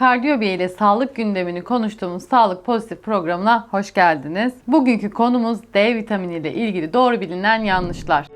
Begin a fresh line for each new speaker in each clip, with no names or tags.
Kardiyobiye ile sağlık gündemini konuştuğumuz Sağlık Pozitif programına hoş geldiniz. Bugünkü konumuz D vitamini ile ilgili doğru bilinen yanlışlar.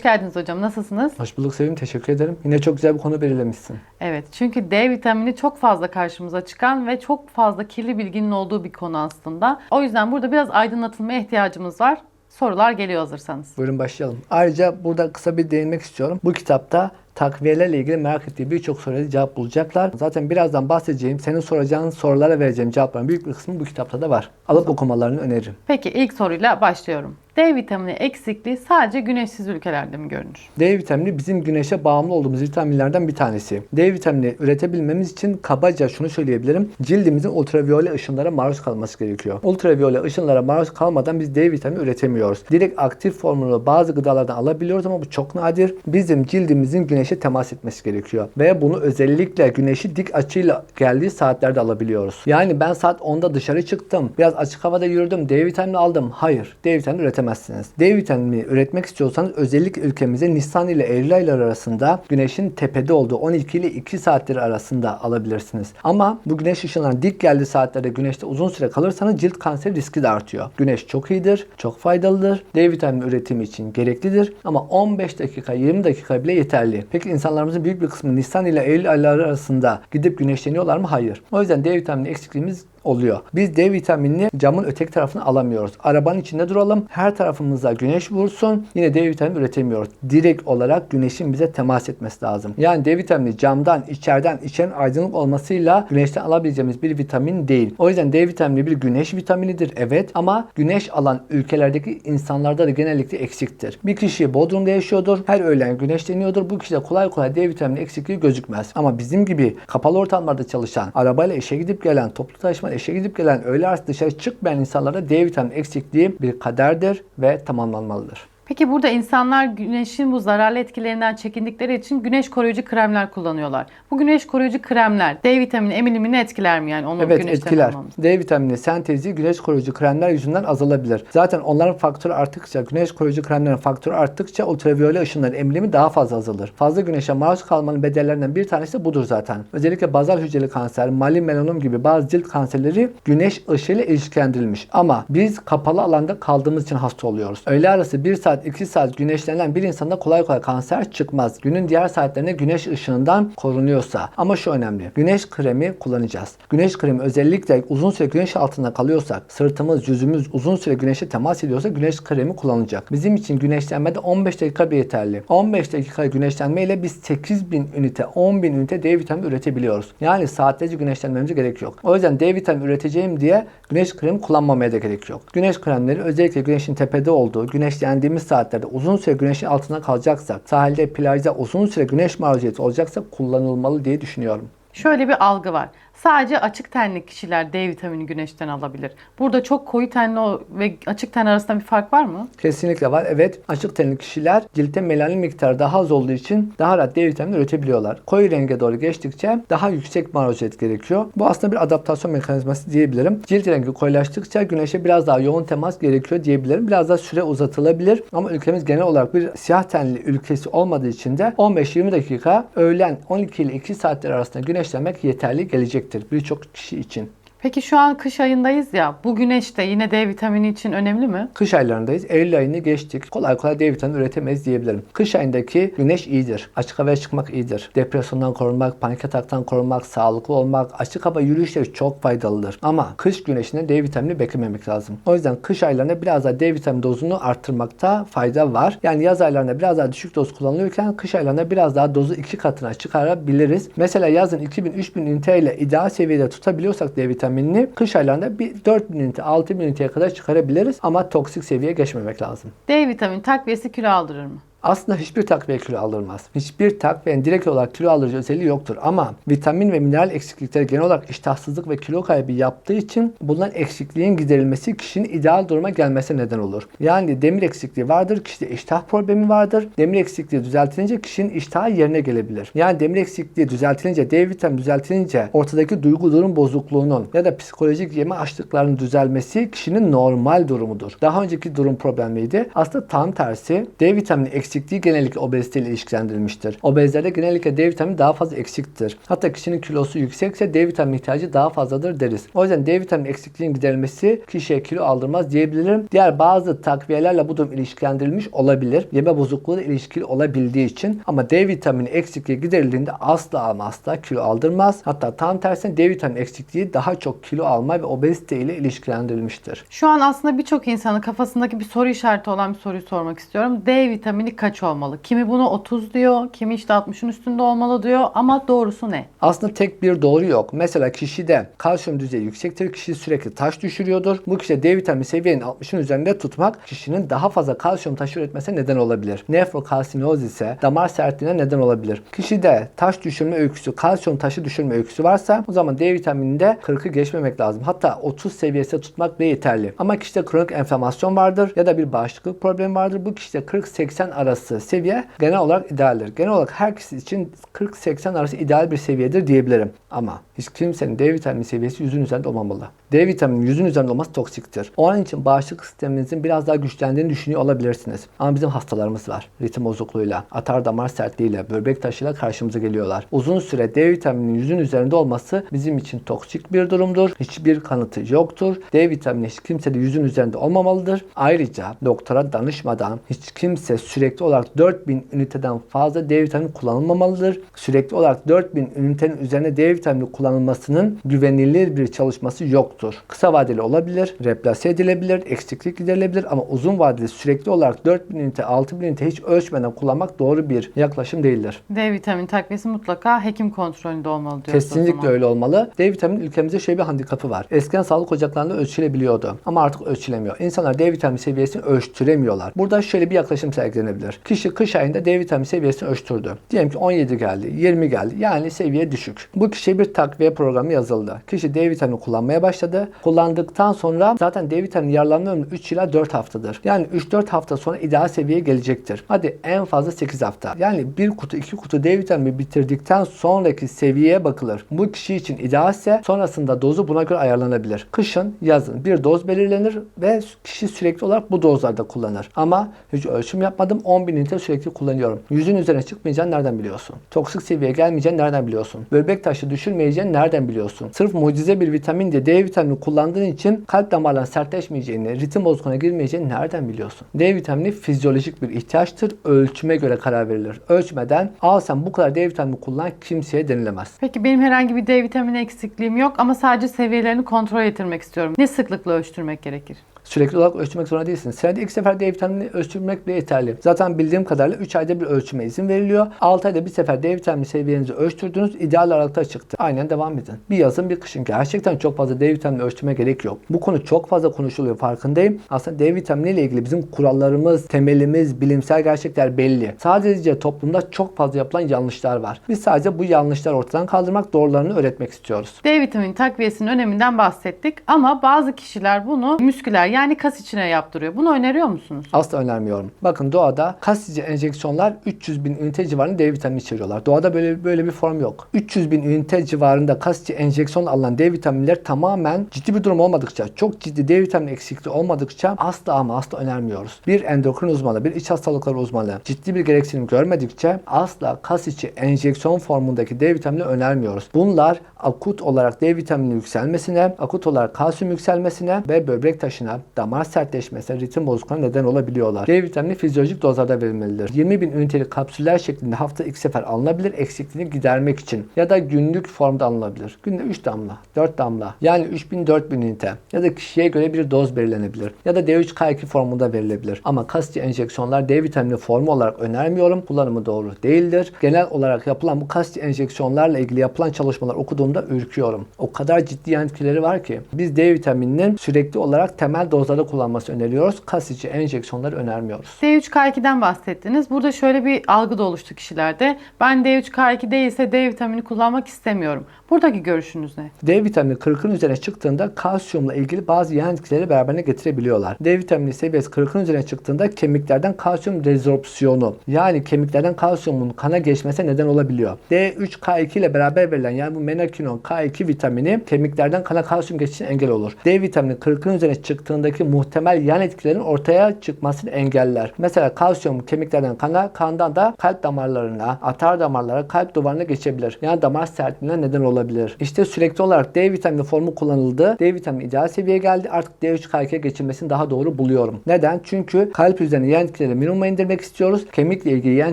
Hoş geldiniz hocam. Nasılsınız?
Hoş bulduk Sevim. Teşekkür ederim. Yine çok güzel bir konu belirlemişsin.
Evet. Çünkü D vitamini çok fazla karşımıza çıkan ve çok fazla kirli bilginin olduğu bir konu aslında. O yüzden burada biraz aydınlatılmaya ihtiyacımız var. Sorular geliyor hazırsanız.
Buyurun başlayalım. Ayrıca burada kısa bir değinmek istiyorum. Bu kitapta takviyelerle ilgili merak ettiği birçok soruya cevap bulacaklar. Zaten birazdan bahsedeceğim, senin soracağın sorulara vereceğim cevapların büyük bir kısmı bu kitapta da var. Alıp okumalarını öneririm.
Peki ilk soruyla başlıyorum. D vitamini eksikliği sadece güneşsiz ülkelerde mi görünür?
D vitamini bizim güneşe bağımlı olduğumuz vitaminlerden bir tanesi. D vitamini üretebilmemiz için kabaca şunu söyleyebilirim. Cildimizin ultraviyole ışınlara maruz kalması gerekiyor. Ultraviyole ışınlara maruz kalmadan biz D vitamini üretemiyoruz. Direkt aktif formunu bazı gıdalardan alabiliyoruz ama bu çok nadir. Bizim cildimizin güneşe temas etmesi gerekiyor. Ve bunu özellikle güneşi dik açıyla geldiği saatlerde alabiliyoruz. Yani ben saat 10'da dışarı çıktım. Biraz açık havada yürüdüm. D vitamini aldım. Hayır. D vitamini üretemezsiniz. D vitamini üretmek istiyorsanız özellikle ülkemizde Nisan ile Eylül ayları arasında güneşin tepede olduğu 12 ile 2 saatleri arasında alabilirsiniz. Ama bu güneş ışınlarına dik geldiği saatlerde güneşte uzun süre kalırsanız cilt kanseri riski de artıyor. Güneş çok iyidir, çok faydalıdır. D vitamini üretimi için gereklidir ama 15 dakika, 20 dakika bile yeterli. Peki insanlarımızın büyük bir kısmı Nisan ile Eylül ayları arasında gidip güneşleniyorlar mı? Hayır. O yüzden D vitamini eksikliğimiz oluyor. Biz D vitaminini camın öteki tarafına alamıyoruz. Arabanın içinde duralım. Her tarafımıza güneş vursun. Yine D vitamini üretemiyoruz. Direkt olarak güneşin bize temas etmesi lazım. Yani D vitamini camdan, içeriden, içen aydınlık olmasıyla güneşten alabileceğimiz bir vitamin değil. O yüzden D vitamini bir güneş vitaminidir. Evet ama güneş alan ülkelerdeki insanlarda da genellikle eksiktir. Bir kişi Bodrum'da yaşıyordur. Her öğlen güneşleniyordur. Bu kişide kolay kolay D vitamini eksikliği gözükmez. Ama bizim gibi kapalı ortamlarda çalışan, arabayla işe gidip gelen, toplu taşıma işe gidip gelen öğle arası dışarı çıkmayan insanlarda D vitamini eksikliği bir kaderdir ve tamamlanmalıdır.
Peki burada insanlar güneşin bu zararlı etkilerinden çekindikleri için güneş koruyucu kremler kullanıyorlar. Bu güneş koruyucu kremler D vitamini emilimini etkiler mi yani onu
Evet
güneşten
etkiler.
almamız?
D vitamini sentezi güneş koruyucu kremler yüzünden azalabilir. Zaten onların faktörü arttıkça, güneş koruyucu kremlerin faktörü arttıkça ultraviyole ışınların emilimi daha fazla azalır. Fazla güneşe maruz kalmanın bedellerinden bir tanesi de budur zaten. Özellikle bazal hücreli kanser, mali melanom gibi bazı cilt kanserleri güneş ışığıyla ilişkilendirilmiş. Ama biz kapalı alanda kaldığımız için hasta oluyoruz. Öğle arası 1 saat 2 saat güneşlenen bir insanda kolay kolay kanser çıkmaz. Günün diğer saatlerinde güneş ışığından korunuyorsa. Ama şu önemli. Güneş kremi kullanacağız. Güneş kremi özellikle uzun süre güneş altında kalıyorsak, sırtımız, yüzümüz uzun süre güneşe temas ediyorsa güneş kremi kullanılacak. Bizim için güneşlenmede 15 dakika bir yeterli. 15 dakika güneşlenme ile biz 8000 ünite, 10.000 ünite D vitamini üretebiliyoruz. Yani saatlerce güneşlenmemize gerek yok. O yüzden D vitamini üreteceğim diye güneş kremi kullanmamaya da gerek yok. Güneş kremleri özellikle güneşin tepede olduğu, güneşlendiğimiz saatlerde uzun süre güneşin altında kalacaksak, sahilde, plajda uzun süre güneş maruziyeti olacaksa kullanılmalı diye düşünüyorum.
Şöyle bir algı var. Sadece açık tenli kişiler D vitamini güneşten alabilir. Burada çok koyu tenli ve açık ten arasında bir fark var mı?
Kesinlikle var. Evet açık tenli kişiler ciltte melanin miktarı daha az olduğu için daha rahat D vitamini üretebiliyorlar. Koyu renge doğru geçtikçe daha yüksek maruziyet gerekiyor. Bu aslında bir adaptasyon mekanizması diyebilirim. Cilt rengi koyulaştıkça güneşe biraz daha yoğun temas gerekiyor diyebilirim. Biraz daha süre uzatılabilir. Ama ülkemiz genel olarak bir siyah tenli ülkesi olmadığı için de 15-20 dakika öğlen 12 ile 2 saatler arasında güneşlenmek yeterli gelecektir birçok kişi için.
Peki şu an kış ayındayız ya. Bu güneş de yine D vitamini için önemli mi?
Kış aylarındayız. Eylül ayını geçtik. Kolay kolay D vitamini üretemeyiz diyebilirim. Kış ayındaki güneş iyidir. Açık havaya çıkmak iyidir. Depresyondan korunmak, panik ataktan korunmak, sağlıklı olmak, açık hava yürüyüşleri çok faydalıdır. Ama kış güneşinde D vitamini beklememek lazım. O yüzden kış aylarında biraz daha D vitamini dozunu arttırmakta fayda var. Yani yaz aylarında biraz daha düşük doz kullanılıyorken kış aylarında biraz daha dozu iki katına çıkarabiliriz. Mesela yazın 2000-3000 ünite ile ideal seviyede tutabiliyorsak D vitaminini kış aylarında bir 4000 ünite, 6000 üniteye kadar çıkarabiliriz ama toksik seviyeye geçmemek lazım.
D vitamini takviyesi kilo aldırır mı?
Aslında hiçbir takviye kilo aldırmaz. Hiçbir takviyenin direkt olarak kilo aldırıcı özelliği yoktur ama vitamin ve mineral eksiklikleri genel olarak iştahsızlık ve kilo kaybı yaptığı için bulunan eksikliğin giderilmesi kişinin ideal duruma gelmesine neden olur. Yani demir eksikliği vardır, kişide iştah problemi vardır. Demir eksikliği düzeltilince kişinin iştahı yerine gelebilir. Yani demir eksikliği düzeltilince, D vitamini düzeltilince ortadaki duygu durum bozukluğunun ya da psikolojik yeme açlıklarının düzelmesi kişinin normal durumudur. Daha önceki durum problemliydi. Aslında tam tersi D vitamini eksikliği genellikle obezite ile ilişkilendirilmiştir. Obezlerde genellikle D vitamini daha fazla eksiktir. Hatta kişinin kilosu yüksekse D vitamini ihtiyacı daha fazladır deriz. O yüzden D vitamini eksikliğinin giderilmesi kişiye kilo aldırmaz diyebilirim. Diğer bazı takviyelerle bu durum ilişkilendirilmiş olabilir. Yeme bozukluğu ilişkili olabildiği için ama D vitamini eksikliği giderildiğinde asla ama asla kilo aldırmaz. Hatta tam tersine D vitamini eksikliği daha çok kilo alma ve obezite ile ilişkilendirilmiştir.
Şu an aslında birçok insanın kafasındaki bir soru işareti olan bir soruyu sormak istiyorum. D vitamini kaç olmalı? Kimi bunu 30 diyor, kimi işte 60'ın üstünde olmalı diyor ama doğrusu ne?
Aslında tek bir doğru yok. Mesela kişide kalsiyum düzeyi yüksektir. Kişi sürekli taş düşürüyordur. Bu kişide D vitamini seviyenin 60'ın üzerinde tutmak kişinin daha fazla kalsiyum taşı üretmesine neden olabilir. Nefrokalsinoz ise damar sertliğine neden olabilir. Kişide taş düşürme öyküsü, kalsiyum taşı düşürme öyküsü varsa o zaman D vitamininde 40'ı geçmemek lazım. Hatta 30 seviyesinde tutmak bile yeterli. Ama kişide kronik enflamasyon vardır ya da bir bağışıklık problemi vardır. Bu kişide 40-80 arası seviye genel olarak idealdir. Genel olarak herkes için 40-80 arası ideal bir seviyedir diyebilirim. Ama hiç kimsenin D vitamini seviyesi yüzün üzerinde olmamalı. D vitamini yüzün üzerinde olması toksiktir. O an için bağışıklık sisteminizin biraz daha güçlendiğini düşünüyor olabilirsiniz. Ama bizim hastalarımız var. Ritim bozukluğuyla, atar damar sertliğiyle, böbrek taşıyla karşımıza geliyorlar. Uzun süre D vitamininin yüzün üzerinde olması bizim için toksik bir durumdur. Hiçbir kanıtı yoktur. D vitamini hiç kimse de yüzün üzerinde olmamalıdır. Ayrıca doktora danışmadan hiç kimse sürekli olarak 4000 üniteden fazla D vitamini kullanılmamalıdır. Sürekli olarak 4000 ünitenin üzerine D vitamini kullanılmasının güvenilir bir çalışması yoktur. Kısa vadeli olabilir, replase edilebilir, eksiklik giderilebilir ama uzun vadeli sürekli olarak 4000 ünite, 6000 ünite hiç ölçmeden kullanmak doğru bir yaklaşım değildir.
D vitamini takviyesi mutlaka hekim kontrolünde olmalı diyoruz
Kesinlikle öyle olmalı. D vitamini ülkemizde şöyle bir handikapı var. Eskiden sağlık ocaklarında ölçülebiliyordu ama artık ölçülemiyor. İnsanlar D vitamini seviyesini ölçtüremiyorlar. Burada şöyle bir yaklaşım sergilenebilir. Kişi kış ayında D vitamini seviyesini ölçtürdü. Diyelim ki 17 geldi, 20 geldi. Yani seviye düşük. Bu kişiye bir takviye programı yazıldı. Kişi D vitamini kullanmaya başladı. Kullandıktan sonra zaten D vitamini yararlanma ömrü 3 ila 4 haftadır. Yani 3-4 hafta sonra ideal seviyeye gelecektir. Hadi en fazla 8 hafta. Yani bir kutu, iki kutu D vitamini bitirdikten sonraki seviyeye bakılır. Bu kişi için idealse sonrasında dozu buna göre ayarlanabilir. Kışın, yazın bir doz belirlenir ve kişi sürekli olarak bu dozlarda kullanır. Ama hiç ölçüm yapmadım. 10 bin ünite sürekli kullanıyorum. Yüzün üzerine çıkmayacağını nereden biliyorsun? Toksik seviyeye gelmeyeceğini nereden biliyorsun? Böbrek taşı düşürmeyeceğini nereden biliyorsun? Sırf mucize bir vitamin de D vitamini kullandığın için kalp damarların sertleşmeyeceğini, ritim bozukluğuna girmeyeceğini nereden biliyorsun? D vitamini fizyolojik bir ihtiyaçtır. Ölçüme göre karar verilir. Ölçmeden al sen bu kadar D vitamini kullan kimseye denilemez.
Peki benim herhangi bir D vitamini eksikliğim yok ama sadece seviyelerini kontrol ettirmek istiyorum. Ne sıklıkla ölçtürmek gerekir?
Sürekli olarak ölçmek zorunda değilsin. Senede ilk sefer D vitamini ölçtürmek bile yeterli. Zaten bildiğim kadarıyla 3 ayda bir ölçüme izin veriliyor. 6 ayda bir sefer D vitamini seviyenizi ölçtürdünüz. ideal aralıkta çıktı. Aynen devam edin. Bir yazın bir kışın. Gerçekten çok fazla D vitamini ölçtürme gerek yok. Bu konu çok fazla konuşuluyor farkındayım. Aslında D vitamini ile ilgili bizim kurallarımız, temelimiz, bilimsel gerçekler belli. Sadece toplumda çok fazla yapılan yanlışlar var. Biz sadece bu yanlışları ortadan kaldırmak, doğrularını öğretmek istiyoruz.
D vitamini takviyesinin öneminden bahsettik ama bazı kişiler bunu müsküler yani kas içine yaptırıyor. Bunu öneriyor musunuz?
Asla önermiyorum. Bakın doğada kasici enjeksiyonlar 300 bin ünite civarında D vitamini içeriyorlar. Doğada böyle böyle bir form yok. 300 bin ünite civarında kasici enjeksiyon alınan D vitaminler tamamen ciddi bir durum olmadıkça, çok ciddi D vitamini eksikliği olmadıkça asla ama asla önermiyoruz. Bir endokrin uzmanı, bir iç hastalıkları uzmanı ciddi bir gereksinim görmedikçe asla kas içi enjeksiyon formundaki D vitamini önermiyoruz. Bunlar akut olarak D vitamini yükselmesine, akut olarak kalsiyum yükselmesine ve böbrek taşına, damar sertleşmesine, ritim bozukluğuna neden olabiliyorlar. D vitamini fizyolojik dozlarda verilmelidir. 20 bin ünitelik kapsüller şeklinde hafta iki sefer alınabilir eksikliğini gidermek için. Ya da günlük formda alınabilir. Günde 3 damla, 4 damla. Yani 3000-4000 ünite. Ya da kişiye göre bir doz belirlenebilir. Ya da D3K2 formunda verilebilir. Ama kasici enjeksiyonlar D vitamini formu olarak önermiyorum. Kullanımı doğru değildir. Genel olarak yapılan bu kasici enjeksiyonlarla ilgili yapılan çalışmalar okuduğumda ürküyorum. O kadar ciddi yan etkileri var ki biz D vitamininin sürekli olarak temel minimal dozlarda kullanması öneriyoruz. Kas içi enjeksiyonları önermiyoruz.
D3K2'den bahsettiniz. Burada şöyle bir algı da oluştu kişilerde. Ben D3K2 değilse D vitamini kullanmak istemiyorum. Buradaki görüşünüz ne?
D vitamini 40'ın üzerine çıktığında kalsiyumla ilgili bazı yan etkileri beraberine getirebiliyorlar. D vitamini seviyesi 40'ın üzerine çıktığında kemiklerden kalsiyum rezorpsiyonu yani kemiklerden kalsiyumun kana geçmesine neden olabiliyor. D3K2 ile beraber verilen yani bu menakinon K2 vitamini kemiklerden kana kalsiyum geçişine engel olur. D vitamini 40'ın üzerine çıktığındaki muhtemel yan etkilerin ortaya çıkmasını engeller. Mesela kalsiyum kemiklerden kana, kandan da kalp damarlarına, atar damarlara, kalp duvarına geçebilir. Yani damar sertliğine neden olabilir. İşte sürekli olarak D vitamini formu kullanıldı. D vitamini ideal seviyeye geldi. Artık D3K2'ye geçilmesini daha doğru buluyorum. Neden? Çünkü kalp üzerine yan etkileri minimuma indirmek istiyoruz. Kemikle ilgili yan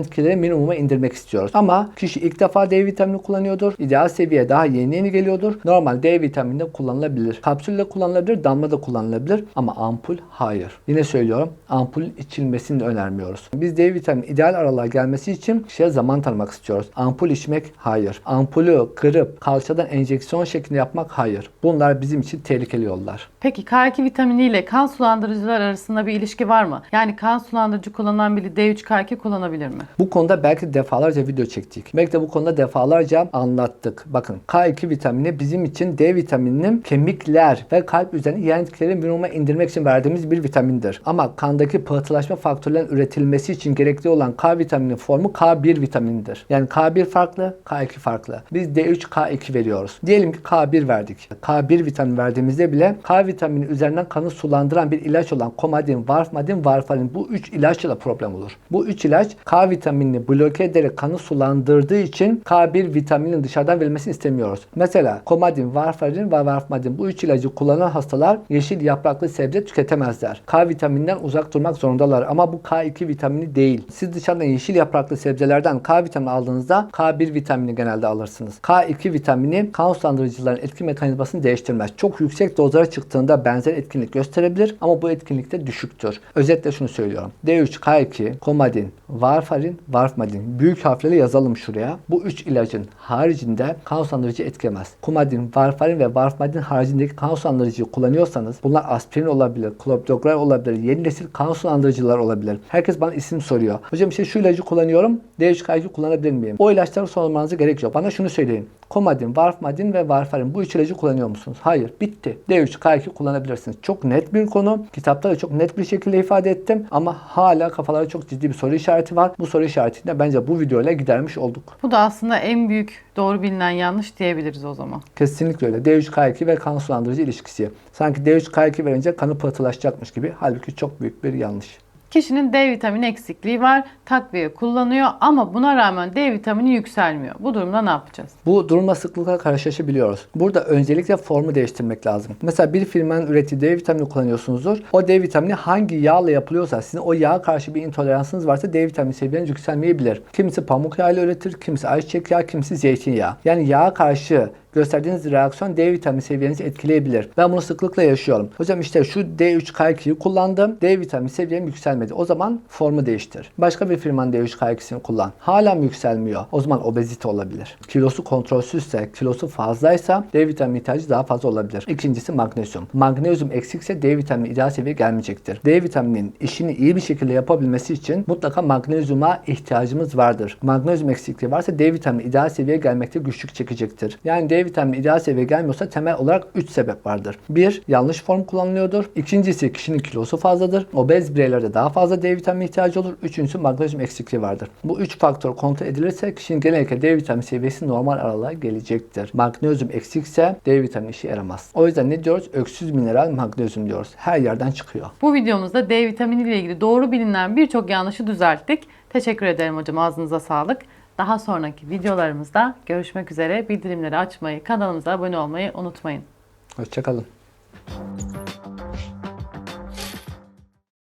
etkileri minimuma indirmek istiyoruz. Ama kişi ilk defa D vitamini kullanıyordur. İdeal seviye daha yeni yeni geliyordur. Normal D vitamini de kullanılabilir. Kapsülle kullanılabilir, damla da kullanılabilir. Ama ampul hayır. Yine söylüyorum ampulün içilmesini önermiyoruz. Biz D vitamini ideal aralığa gelmesi için kişiye zaman tanımak istiyoruz. Ampul içmek hayır. Ampulü kırıp kalçadan enjeksiyon şeklinde yapmak hayır. Bunlar bizim için tehlikeli yollar.
Peki K2 vitamini ile kan sulandırıcılar arasında bir ilişki var mı? Yani kan sulandırıcı kullanan biri D3K2 kullanabilir mi?
Bu konuda belki defalarca video çektik. Belki de bu konuda defalarca anlattık. Bakın K2 vitamini bizim için D vitamininin kemikler ve kalp üzerine yan etkileri minimuma indirmek için verdiğimiz bir vitamindir. Ama kandaki pıhtılaşma faktörlerinin üretilmesi için gerekli olan K vitamini formu K1 vitaminidir. Yani K1 farklı, K2 farklı. Biz D3, K2 veriyoruz. Diyelim ki K1 verdik. K1 vitamin verdiğimizde bile K vitamini üzerinden kanı sulandıran bir ilaç olan komadin, varfarin, varfarin bu üç ilaçla da problem olur. Bu üç ilaç K vitaminini bloke ederek kanı sulandırdığı için K1 vitaminin dışarıdan verilmesini istemiyoruz. Mesela komadin, varfarin ve varfarin bu üç ilacı kullanan hastalar yeşil yapraklı sebze tüketemezler. K vitamininden uzak durmak zorundalar ama bu K2 vitamini değil. Siz dışarıdan yeşil yapraklı sebzelerden K vitamini aldığınızda K1 vitamini genelde alırsınız. K2 vitamini kan sulandırıcıların etki mekanizmasını değiştirmez. Çok yüksek dozlara çıktığında benzer etkinlik gösterebilir ama bu etkinlik de düşüktür. Özetle şunu söylüyorum. D3, K2, komadin, varfarin, varfarin. Büyük harflerle yazalım şuraya. Bu üç ilacın haricinde kan sulandırıcı etkilemez. Komadin, varfarin ve varfarin haricindeki kan sulandırıcıyı kullanıyorsanız bunlar aspirin olabilir, klopidogrel olabilir, yeni nesil kan sulandırıcılar olabilir. Herkes bana isim soruyor. Hocam işte şu ilacı kullanıyorum. D3, K2 kullanabilir miyim? O ilaçları sormanıza gerek yok. Bana şunu söyleyin. Komadin, varfarin ve varfarin bu üç ilacı kullanıyor musunuz? Hayır. Bitti. D3, K2 kullanabilirsiniz. Çok net bir konu. Kitapta da çok net bir şekilde ifade ettim. Ama hala kafalarda çok ciddi bir soru işareti var. Bu soru işaretini de bence bu videoyla gidermiş olduk.
Bu da aslında en büyük doğru bilinen yanlış diyebiliriz o zaman.
Kesinlikle öyle. D3, K2 ve kan sulandırıcı ilişkisi. Sanki D3, K2 verince kanı pıhtılaşacakmış gibi. Halbuki çok büyük bir yanlış.
Kişinin D vitamini eksikliği var, takviye kullanıyor ama buna rağmen D vitamini yükselmiyor. Bu durumda ne yapacağız?
Bu durumla sıklıkla karşılaşabiliyoruz. Burada öncelikle formu değiştirmek lazım. Mesela bir firmanın ürettiği D vitamini kullanıyorsunuzdur. O D vitamini hangi yağla yapılıyorsa sizin o yağa karşı bir intoleransınız varsa D vitamini seviyeniz yükselmeyebilir. Kimisi pamuk yağıyla üretir, kimisi ayçiçek yağı, kimisi zeytinyağı. Yani yağa karşı gösterdiğiniz reaksiyon D vitamini seviyenizi etkileyebilir. Ben bunu sıklıkla yaşıyorum. Hocam işte şu D3K2'yi kullandım. D vitamini seviyem yükselmedi. O zaman formu değiştir. Başka bir firmanın D3K2'sini kullan. Hala yükselmiyor? O zaman obezite olabilir. Kilosu kontrolsüzse, kilosu fazlaysa D vitamini ihtiyacı daha fazla olabilir. İkincisi magnezyum. Magnezyum eksikse D vitamini ideal seviyeye gelmeyecektir. D vitamininin işini iyi bir şekilde yapabilmesi için mutlaka magnezyuma ihtiyacımız vardır. Magnezyum eksikliği varsa D vitamini ideal seviyeye gelmekte güçlük çekecektir. Yani D vitamini ideal seviyeye gelmiyorsa temel olarak 3 sebep vardır. 1. Yanlış form kullanılıyordur. İkincisi kişinin kilosu fazladır. Obez bireylerde daha fazla D vitamini ihtiyacı olur. Üçüncüsü magnezyum eksikliği vardır. Bu 3 faktör kontrol edilirse kişinin genellikle D vitamini seviyesi normal aralığa gelecektir. Magnezyum eksikse D vitamini işe yaramaz. O yüzden ne diyoruz? Öksüz mineral magnezyum diyoruz. Her yerden çıkıyor.
Bu videomuzda D vitamini ile ilgili doğru bilinen birçok yanlışı düzelttik. Teşekkür ederim hocam. Ağzınıza sağlık. Daha sonraki videolarımızda görüşmek üzere. Bildirimleri açmayı, kanalımıza abone olmayı unutmayın.
Hoşçakalın.